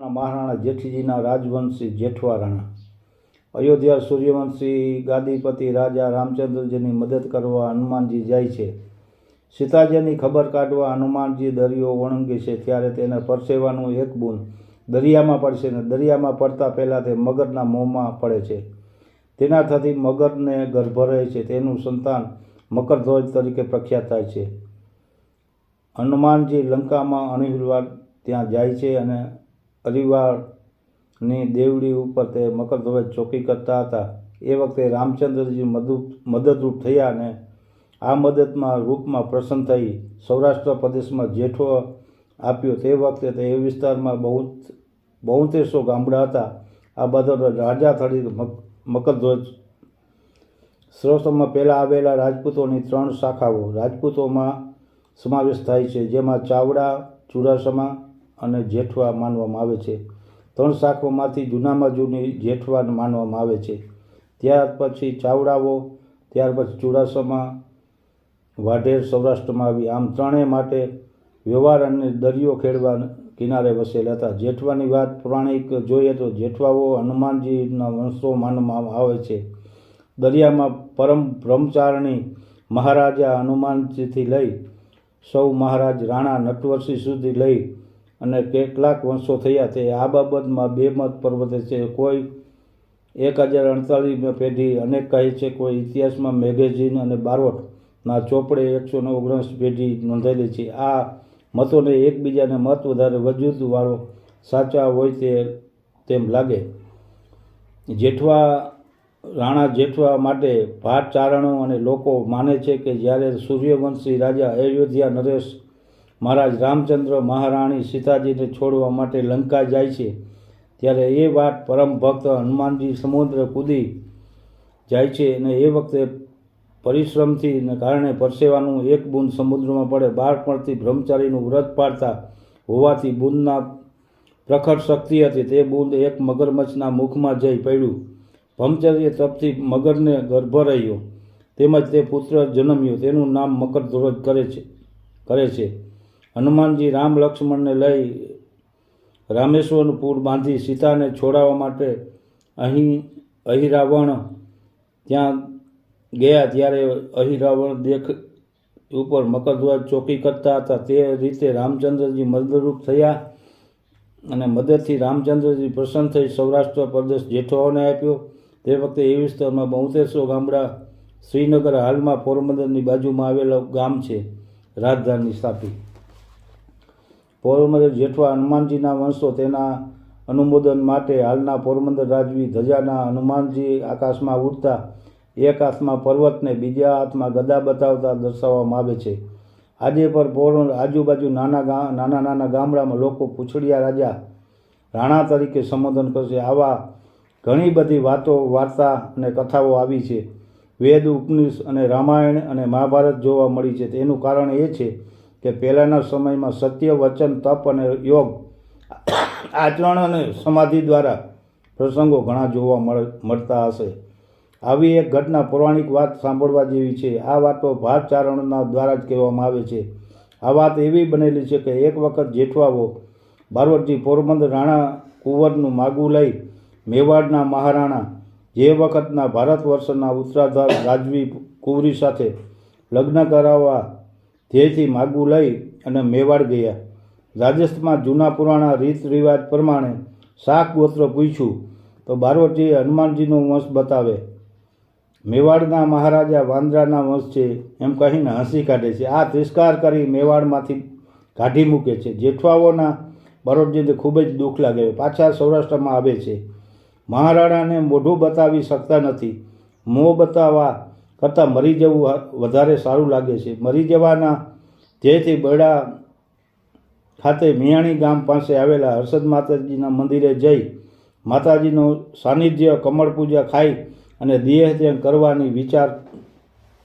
મહારાણા જેઠીજીના રાજવંશી જેઠવા રાણા અયોધ્યા સૂર્યવંશી ગાદીપતિ રાજા રામચંદ્રજીની મદદ કરવા હનુમાનજી જાય છે. સીતાજીની ખબર કાઢવા હનુમાનજી દરિયો વણંગે છે, ત્યારે તેને પરસેવાનું એક બૂંદ દરિયામાં પડશે ને દરિયામાં પડતા પહેલાં તે મગરના મોંમાં પડે છે. તેના થકી મગરને ગર્ભ રહે છે, તેનું સંતાન મકરધ્વજ તરીકે પ્રખ્યાત થાય છે. હનુમાનજી લંકામાં અણિલવાડ ત્યાં જાય છે અને અરિવાળની દેવડી ઉપર તે મકરધ્વજ ચોકી કરતા હતા. એ વખતે રામચંદ્રજી મદદ મદદરૂપ થયા અને આ મદદમાં રૂપમાં પ્રસન્ન થઈ સૌરાષ્ટ્ર પ્રદેશમાં જેઠો આપ્યો. તે વખતે તે વિસ્તારમાં બહુ બહુતેરસો ગામડા હતા. આ બધા રાજા મક મકરધ્વજ સૌરાષ્ટ્રમાં પહેલાં આવેલા રાજપૂતોની ત્રણ શાખાઓ. રાજપૂતોમાં સમાવેશ થાય છે, જેમાં ચાવડા, ચુડાસમા અને જેઠવા માનવામાં આવે છે. ત્રણ શાકોમાંથી જૂનામાં જૂની જેઠવા માનવામાં આવે છે. ત્યાર પછી ચાવડાઓ ત્યાર પછી ચુડાસમા, વાઢેર સૌરાષ્ટ્રમાં આવી. આમ ત્રણેય માટે વ્યવહાર અને દરિયો ખેડવા કિનારે વસેલા હતા. જેઠવાની વાત પૌરાણિક જોઈએ તો જેઠવાઓ હનુમાનજીના વંશો માનવામાં આવે છે. દરિયામાં પરમ બ્રહ્મચારણી મહારાજા હનુમાનજીથી લઈ સૌ મહારાજ રાણા નટવરસિંહ સુધી લઈ અને કેટલાક વંશો થયા છે. આ બાબતમાં બે મત પર્વતે છે. કોઈ એક હજાર અડતાલીસમાં પેઢી અનેક કહે છે કોઈ ઇતિહાસમાં મેગેઝિન અને બારોટના ચોપડે એકસો ઓગણીસ પેઢી નોંધાયેલી છે. આ મતોને એકબીજાને મત વધારે વજૂદવાળો સાચા હોય તે તેમ લાગે. જેઠવા, રાણા જેઠવા માટે ભાટ ચારણો અને લોકો માને છે કે જ્યારે સૂર્યવંશી રાજા અયોધ્યા નરેશ મહારાજ રામચંદ્ર, મહારાણી સીતાજીને છોડવા માટે લંકા જાય છે. ત્યારે એ વાત પરમ ભક્ત હનુમાનજી સમુદ્ર કૂદી જાય છે અને એ વખતે પરિશ્રમથી કારણે પરસેવાનું એક બૂંદ સમુદ્રમાં પડે. બાળપણથી બ્રહ્મચારીનું વ્રત પાડતા હોવાથી બૂંદના પ્રખર શક્તિ હતી. તે બૂંદ એક મગરમચ્છના મુખમાં જઈ પડ્યું. બ્રહ્મચર્ય તપથી મગરને ગર્ભ રહ્યો. તેમજ તે પુત્ર જન્મ્યો. તેનું નામ મકરધ્વજ કરે છે કરે છે. હનુમાનજી રામ લક્ષ્મણને લઈ રામેશ્વરનું પૂર બાંધી સીતાને છોડાવવા માટે અહીં અહિરાવણ ત્યાં ગયા ત્યારે અહિરાવણ દેખ ઉપર મકરધ્વજ ચોકી કરતા હતા. તે રીતે રામચંદ્રજી મદદરૂપ થયા અને મદદથી રામચંદ્રજી પ્રસન્ન થઈ સૌરાષ્ટ્ર પ્રદેશ જેઠવાઓને આપ્યો. તે વખતે એ વિસ્તારમાં બહુતેરસો ગામડા શ્રીનગર હાલમાં પોરબંદરની બાજુમાં આવેલું ગામ છે. રાજધાની સ્થાપી. પોરબંદર જેઠવા હનુમાનજીના વંશો તેના અનુમોદન માટે હાલના પોરબંદર રાજવી ધજાના હનુમાનજી આકાશમાં ઉડતા, એક હાથમાં પર્વતને બીજા હાથમાં ગદા બતાવતા દર્શાવવામાં આવે છે. આજે પર પોર આજુબાજુ નાના ગા, નાના નાના ગામડામાં લોકો પૂછડિયા રાજા રાણા તરીકે સંબોધન કરશે. આવા ઘણી બધી વાતો, વાર્તા અને કથાઓ આવી છે. વેદ ઉપનિષ અને રામાયણ અને મહાભારત જોવા મળી છે. તેનું કારણ એ છે કે પહેલાંના સમયમાં સત્ય, વચન, તપ અને યોગ આચરણ અને સમાધિ દ્વારા પ્રસંગો ઘણા જોવા મળ, મળતા હશે. આવી એક ઘટના પૌરાણિક વાત સાંભળવા જેવી છે. આ વાતો ભાતચારણના દ્વારા જ કહેવામાં આવે છે. આ વાત એવી બનેલી છે કે એક વખત જેઠવાઓ બારવટજી પોરબંદર રાણા કુંવરનું માગું લઈ મેવાડના મહારાણા જે વખતના ભારત વર્ષના ઉત્તરાધાર રાજવી કુંવરી સાથે લગ્ન કરાવવા ધ્યેયથી માગું લઈ અને મેવાડ ગયા. રાજસ્થાનમાં જૂના પુરાણા રીત રિવાજ પ્રમાણે શાક ગોત્ર પૂછ્યું, તો બારવટીએ હનુમાનજીનો વંશ બતાવે. મેવાડના મહારાજા વાંદરાના વંશ છે એમ કહીને હસી કાઢે છે. આ તિરસ્કાર કરી મેવાડમાંથી કાઢી મૂકે છે. જેઠવાઓના બરોડજીને ખૂબ જ દુઃખ લાગે પાછા સૌરાષ્ટ્રમાં આવે છે. મહારાણાને મોઢું બતાવી શકતા નથી. મોં બતાવવા કરતાં મરી જવું વધારે સારું લાગે છે. મરી જવાના ધ્યેયથી બરડા ખાતે મિયાણી ગામ પાસે આવેલા હર્ષદ માતાજીના મંદિરે જઈ માતાજીનું સાનિધ્ય, કમળ પૂજા ખાઈ અને દેહ ત્યાગ કરવાની વિચાર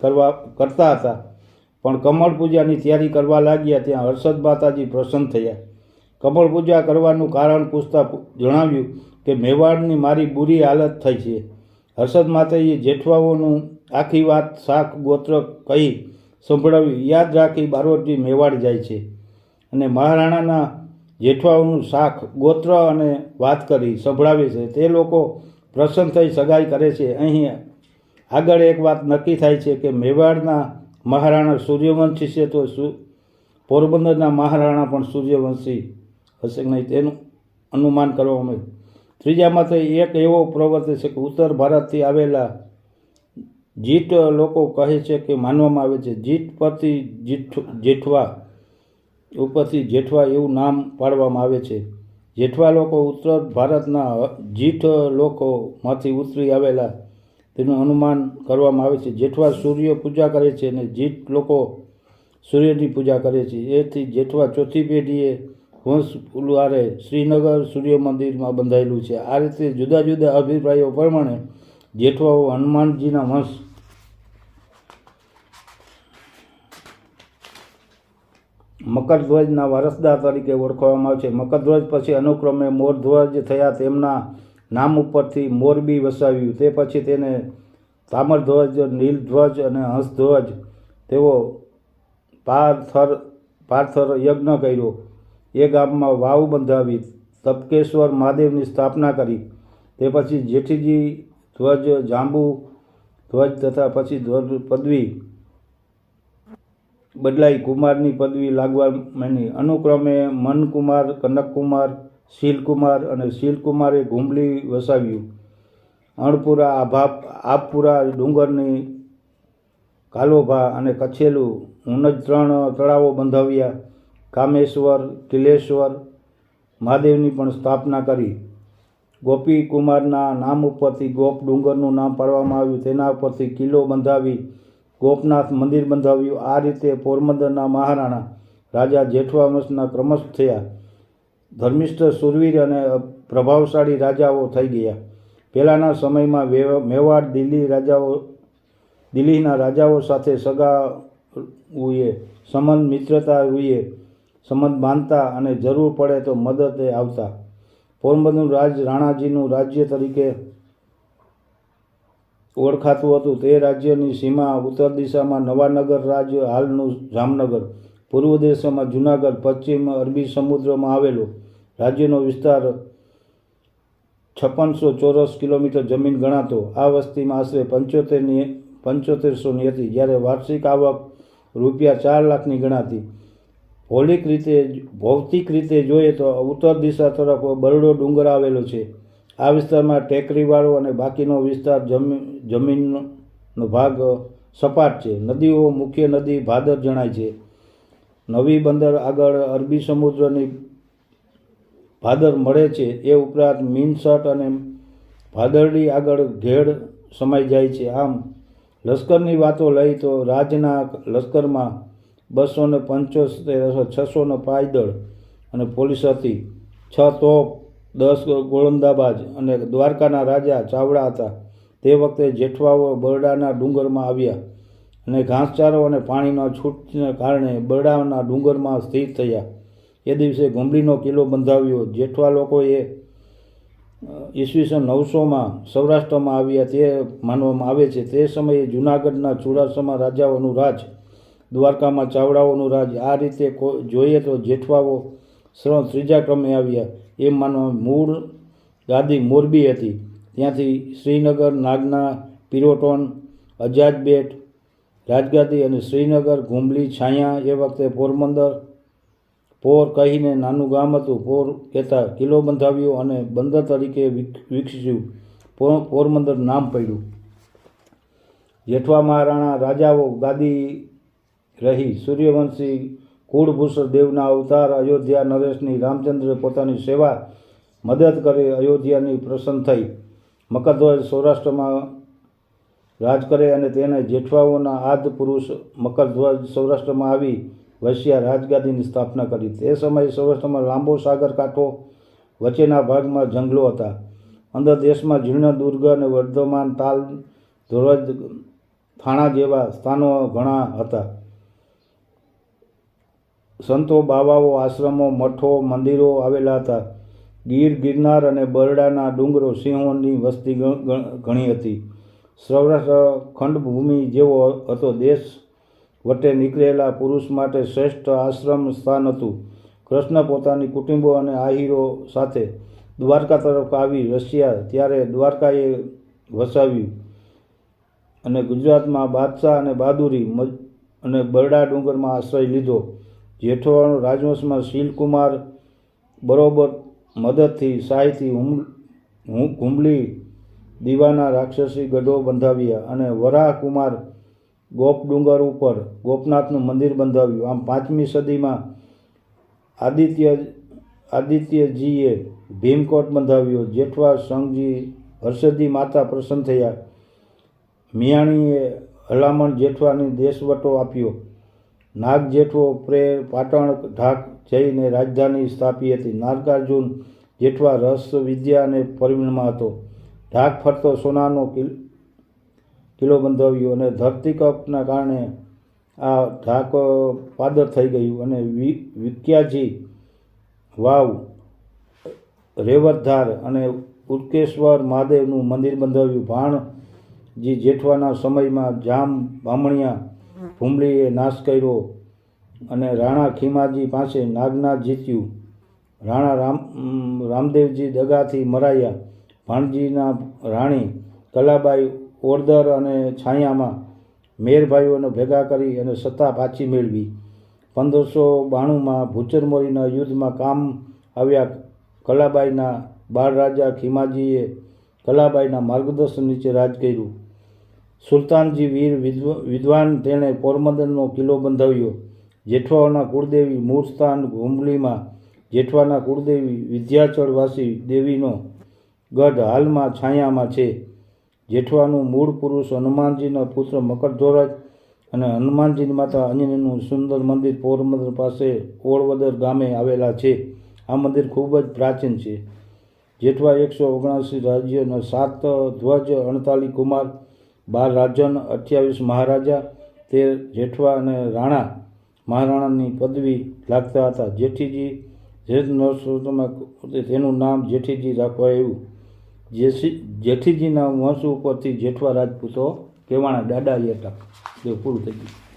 કરવા, કરતા હતા. પણ કમળ પૂજાની તૈયારી કરવા લાગ્યા ત્યાં હર્ષદ માતાજી પ્રસન્ન થયા. કમળ પૂજા કરવાનું કારણ પૂછતા જણાવ્યું કે, મેવાડની મારી બુરી હાલત થઈ છે. હર્ષદ માતાજીએ જેઠવાઓનું આખી વાત શાક, ગોત્ર કહી સંભળાવી. યાદ રાખી બારોટજી મેવાડ જાય છે અને મહારાણાના જેઠવાઓનું શાખ ગોત્ર અને વાત કરી સંભળાવે છે. તે લોકો પ્રસન્ન થઈ સગાઈ કરે છે. અહીં આગળ એક વાત નક્કી થાય છે કે મેવાડના મહારાણા સૂર્યવંશી છે તો સુ, પોરબંદરના મહારાણા પણ સૂર્યવંશી હશે કે નહીં તેનું અનુમાન કરવામાં ત્રીજામાં તો એક એવો પ્રવર્તે છે કે ઉત્તર ભારતથી આવેલા જીટ લોકો કહે છે કે માનવામાં આવે છે જીટ પરથી જીઠ, જેઠવા, ઉપરથી જેઠવા એવું નામ પાડવામાં આવે છે. જેઠવા લોકો ઉત્તર ભારતના જીઠ લોકોમાંથી ઉતરી આવેલા. તેનું અનુમાન કરવામાં આવે છે. જેઠવા સૂર્ય પૂજા કરે છે અને જીઠ લોકો સૂર્યની પૂજા કરે છે. એથી જેઠવા ચોથી પેઢીએ વંશ ઉલારે શ્રીનગર સૂર્ય મંદિરમાં બંધાયેલું છે. આ રીતે જુદા જુદા અભિપ્રાયો પ્રમાણે જેઠવાઓ હનુમાનજીના વંશ મકરધ્વજના વારસદાર તરીકે ઓળખવામાં આવે છે. મકરધ્વજ પછી અનુક્રમે મોરધ્વજ થયા તેમના નામ ઉપરથી મોરબી વસાવ્યું. તે પછી તેને તામરધ્વજ, નીલધ્વજ અને હંસધ્વજ તેઓ પારથર પારથર યજ્ઞ કર્યો. એ ગામમાં વાવ બંધાવી તપકેશ્વર મહાદેવની સ્થાપના કરી. તે પછી જેઠીજી ધ્વજ, જાંબુ ધ્વજ તથા પછી ધ્વજ પદવી બદલાઈ કુમારની પદવી લાગવા માંડી. અનુક્રમે મનકુમાર, કનકકુમાર, શીલકુમાર અને શીલકુમારે ઘુંબલી વસાવ્યું. અણપુરા, આભા આપપુરા ડુંગરની કાલોભા અને કછેલું ઉનજ ત્રણ તળાવો બંધાવ્યા. કામેશ્વર, કિલેશ્વર, મહાદેવની પણ સ્થાપના કરી. ગોપી કુમારના નામ ઉપરથી ગોપ ડુંગરનું નામ પાડવામાં આવ્યું. તેના ઉપરથી કિલ્લો બંધાવી ગોપનાથ મંદિર બંધાવ્યું. આ રીતે પોરબંદરના મહારાણા રાજા જેઠવા વંશના ક્રમશ થયા. ધર્મિષ્ઠ, સુરવીર અને પ્રભાવશાળી રાજાઓ થઈ ગયા. પહેલાંના સમયમાં મેવાડ દિલ્હી રાજાઓ, દિલ્હીના રાજાઓ સાથે સગા ઉએ, સંબંધ, મિત્રતા રૂએ સંબંધ બાંધતા અને જરૂર પડે તો મદદે આવતા. પોરબંદરનું રાજ રાણાજીનું રાજ્ય તરીકે ઓળખાતું હતું. તે રાજ્યની સીમા ઉત્તર દિશામાં નવાનગર રાજ્ય, હાલનું જામનગર. પૂર્વ દિશામાં જુનાગઢ, પશ્ચિમ અરબી સમુદ્રમાં આવેલો. રાજ્યનો વિસ્તાર છપ્પનસો ચોરસ કિલોમીટર જમીન ગણાતો. આ વસ્તીમાં આશરે પંચોતેરની પંચોતેરસોની હતી, જ્યારે વાર્ષિક આવક રૂપિયા ચાર લાખની ગણાતી. ભૌલિક રીતે, ભૌતિક રીતે જોઈએ તો ઉત્તર દિશા તરફ બરડો ડુંગર આવેલો છે. આ વિસ્તારમાં ટેકરીવાળો અને બાકીનો વિસ્તાર જમીન જમીનનો ભાગ સપાટ છે. નદીઓ મુખ્ય નદી ભાદર જણાય છે. નવી બંદર આગળ અરબી સમુદ્રની ભાદર મળે છે. એ ઉપરાંત મીનસટ અને ભાદરડી આગળ ઘેડ સમાઈ જાય છે. આમ, લશ્કરની વાતો લઈ તો રાજના લશ્કરમાં બસો ને પંચોતેર છસો ને પાયદળ અને પોલીસ હતી. છ તોપ દસ ગોળંદાબાજ અને દ્વારકાના રાજા ચાવડા હતા. તે વખતે જેઠવાઓ બરડાના ડુંગરમાં આવ્યા અને ઘાસચારો અને પાણીના છૂટને કારણે બરડાના ડુંગરમાં સ્થિર થયા. એ દિવસે ઘુમડીનો કિલ્લો બંધાવ્યો. જેઠવા લોકોએ ઈસવીસન નવસોમાં સૌરાષ્ટ્રમાં આવ્યા તે માનવામાં આવે છે. તે સમયે જૂનાગઢના ચુડાસમા રાજાઓનું રાજ, દ્વારકામાં ચાવડાઓનું રાજ આ રીતે જોઈએ તો જેઠવાઓ ત્રીજા ક્રમે આવ્યા. એમ માનો મૂળ ગાદી મોરબી હતી. ત્યાંથી શ્રીનગર, નાગના, પિરોટોન, અજાજબેટ, રાજગાદી અને શ્રીનગર ઘુમલી છાયા એ વખતે પોરબંદર પોર કહીને નાનું ગામ હતું. પોર કહેતા કિલ્લો બંધાવ્યો અને બંદર તરીકે વિકસ્યું. પોરબંદર નામ પડ્યું. જેઠવા મહારાણા રાજાઓ ગાદી રહી. સૂર્યવંશી કુળભૂષણ દેવના અવતાર અયોધ્યા નરેશની રામચંદ્ર પોતાની સેવા, મદદ કરી અયોધ્યાની પ્રસન્ન થઈ. મકરધ્વજ સૌરાષ્ટ્રમાં રાજ કરે અને તેને જેઠવાઓના આદ પુરુષ મકરધ્વજ સૌરાષ્ટ્રમાં આવી વૈશ્યા રાજગાદીની સ્થાપના કરી. તે સમયે સૌરાષ્ટ્રમાં લાંબો સાગર કાંઠો વચ્ચેના ભાગમાં જંગલો હતા. અંદર દેશમાં જીર્ણ, દુર્ગ અને વર્ધમાન તાલ ધોરજ થાણા જેવા સ્થાનો ઘણા હતા. સંતો બાવાઓ આશ્રમો, મઠો, મંદિરો આવેલા હતા. ગીર, ગિરનાર અને બરડાના ડુંગરો સિંહોની વસ્તી ઘણી હતી. સૌરાષ્ટ્ર ખંડભૂમિ જેવો હતો દેશ વટે નીકળેલા પુરુષ માટે શ્રેષ્ઠ આશ્રમ સ્થાન હતું. કૃષ્ણ પોતાની કુટુંબો અને આહીરો સાથે દ્વારકા તરફ આવી રશિયા ત્યારે દ્વારકાએ વસાવ્યું અને ગુજરાતમાં બાદશાહ અને બહાદુરી અને બરડા ડુંગરમાં આશ્રય લીધો. જેઠવાણ રાજવંશમાં શીલકુમાર બરોબર મદદથી સહાયથી હુમ, હું, હુંબલી દીવાના રાક્ષસી ગઢો બંધાવ્યા અને વરાહ કુમાર ગોપ ઉપર ગોપનાથનું મંદિર બંધાવ્યું. આમ પાંચમી સદીમાં આદિત્ય, આદિત્યજીએ ભીમકોટ બંધાવ્યો. જેઠવા સંઘજી હર્ષદી માતા પ્રસન્ન થયા. મિયાણીએ હલામણ જેઠવાની દેશવટો આપ્યો. નાગ જેઠવો પ્રે પાટણ ઢાક જઈને રાજધાની સ્થાપી હતી. નાગાર્જુન જેઠવા રસ વિદ્યા અને પરવીણમાં હતો. ઢાક ફરતો સોનાનો કિલ કિલ્લો બંધાવ્યો અને ધરતીકપના કારણે આ ઢાક પાદર થઈ ગયું અને વિક્યાજી વાવ, રેવતધાર અને ઉત્કેશ્વર મહાદેવનું મંદિર બંધાવ્યું. ભાણજી જેઠવાના સમયમાં જામ બામણિયા ભૂમલીએ નાશ કર્યો અને રાણા ખીમાજી પાસે નાગનાથ જીત્યું. રાણા રામ રામદેવજી દગાથી મરાયા. ભાણજીના રાણી કલાબાઈ ઓરદર અને છાયામાં મેરભાઈઓને ભેગા કરી અને સત્તા પાછી મેળવી. પંદરસો બાણુંમાં ભૂચરમોરીના યુદ્ધમાં કામ આવ્યા કલાબાઈના બાળ રાજા ખીમાજીએ કલાબાઈના માર્ગદર્શન નીચે રાજ કર્યું. સુલતાનજી વીર વિદ્વ- વિદ્વાન તેણે પોરબંદરનો કિલ્લો બંધાવ્યો. જેઠવાઓના કુળદેવી મૂળ સ્થાન હુંબલીમાં જેઠવાના કુળદેવી વિદ્યાચળવાસી દેવીનો ગઢ હાલમાં છાયામાં છે. જેઠવાનું મૂળ પુરુષ હનુમાનજીના પુત્ર મકરધોરજ અને હનુમાનજીની માતા અંજનીનું સુંદર મંદિર પોરબંદર પાસે ઓળવદર ગામે આવેલા છે. આ મંદિર ખૂબ જ પ્રાચીન છે. જેઠવા એકસો ઓગણસી રાજ્યના સાત ધ્વજ અડતાલીસ કુમાર બાર રાજન અઠ્યાવીસ મહારાજા, તેર જેઠવા અને રાણા મહારાણાની પદવી લાગતા હતા. જેઠીજી જેઠ નરસોત્તમમાં તેનું નામ જેઠીજી રાખવા આવ્યું. જેસી, જેઠીજીના વંશ ઉપરથી જેઠવા રાજપૂતો કહેવાના દાદા હતા. તે પૂરું થઈ ગયું.